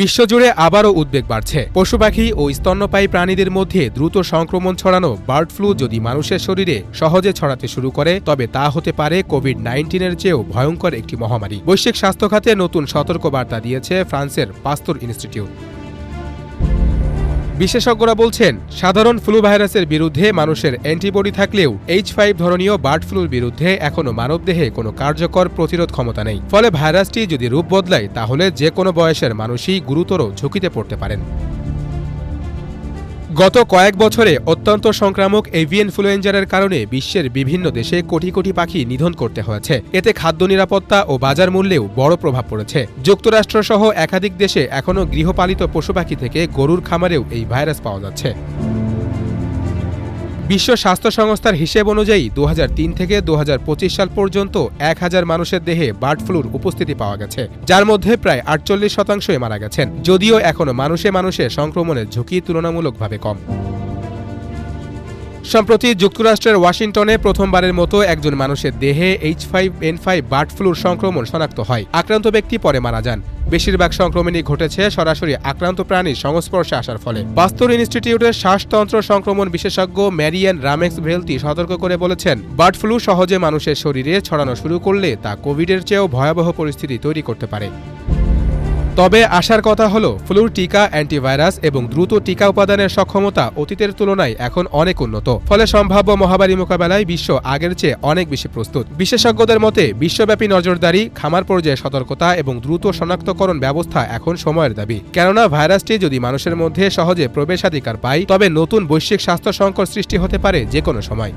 বিশ্বজুড়ে আবারও উদ্বেগ বাড়ছে। পশু পাখি ও স্তন্যপায়ী প্রাণীদের মধ্যে দ্রুত সংক্রমণ ছড়ানো বার্ড ফ্লু যদি মানুষের শরীরে সহজে ছড়াতে শুরু করে, তবে তা হতে পারে কোভিড নাইন্টিনের চেয়েও ভয়ঙ্কর একটি মহামারী। বৈশ্বিক স্বাস্থ্য খাতে নতুন সতর্কবার্তা দিয়েছে ফ্রান্সের পাস্তুর ইনস্টিটিউট। বিশেষজ্ঞরা বলছেন, সাধারণ ফ্লু ভাইরাসের বিরুদ্ধে মানুষের অ্যান্টিবডি থাকলেও এইচ ফাইভ ধরনীয় বার্ড ফ্লুর বিরুদ্ধে এখনও মানবদেহে কোনো কার্যকর প্রতিরোধ ক্ষমতা নেই। ফলে ভাইরাসটি যদি রূপ বদলায়, তাহলে যে কোনো বয়সের মানুষই গুরুতর ঝুঁকিতে পড়তে পারেন। গত কয়েক বছরে অত্যন্ত সংক্রামক এভিয়ান ফ্লুয়েঞ্জারের কারণে বিশ্বের বিভিন্ন দেশে কোটি কোটি পাখি নিধন করতে হয়েছে। এতে খাদ্য নিরাপত্তা ও বাজার মূল্যেও বড় প্রভাব পড়েছে। যুক্তরাষ্ট্রসহ একাধিক দেশে এখনও গৃহপালিত পশু পাখি থেকে গরুর খামারেও এই ভাইরাস পাওয়া যাচ্ছে। বিশ্ব স্বাস্থ্য সংস্থার হিসেব অনুযায়ী দু হাজার তিন থেকে দু হাজার পঁচিশ সাল পর্যন্ত এক হাজার মানুষের দেহে বার্ড ফ্লুর উপস্থিতি পাওয়া গেছে, যার মধ্যে প্রায় আটচল্লিশ শতাংশই মারা গেছেন, যদিও এখনও মানুষে মানুষে সংক্রমণের ঝুঁকি তুলনামূলকভাবে কম। সম্প্রতি যুক্তরাষ্ট্রের ওয়াশিংটনে প্রথমবারের মতো একজন মানুষের দেহে H five N five bird floor সংক্রমণ শনাক্ত হয়, আক্রান্ত ব্যক্তি পরে মারা যান। বেশিরভাগ সংক্রমণই ঘটেছে সরাসরি আক্রান্ত প্রাণীর সংস্পর্শে আসার ফলে। বাস্তুর ইনস্টিটিউটের শ্বাসতন্ত্র সংক্রমণ বিশেষজ্ঞ ম্যারিয়ান রামেক্স ভেলতি সতর্ক করে বলেছেন, বার্ড ফ্লু সহজে মানুষের শরীরে ছড়ানো শুরু করলে তা কোভিডের চেয়েও ভয়াবহ পরিস্থিতি তৈরি করতে পারে। তবে আসার কথা হলো, ফ্লুর টিকা, অ্যান্টিভাইরাস এবং দ্রুত টিকা উপাদানের সক্ষমতা অতীতের তুলনায় এখন অনেক উন্নত। ফলে সম্ভাব্য মহামারী মোকাবেলায় বিশ্ব আগের চেয়ে অনেক বেশি প্রস্তুত। বিশেষজ্ঞদের মতে, বিশ্বব্যাপী নজরদারি, খামার পর্যায়ে সতর্কতা এবং দ্রুত শনাক্তকরণ ব্যবস্থা এখন সময়ের দাবি। কেননা, ভাইরাসটি যদি মানুষের মধ্যে সহজে প্রবেশাধিকার পায়, তবে নতুন বৈশ্বিক স্বাস্থ্য সংকট সৃষ্টি হতে পারে যে কোনো সময়।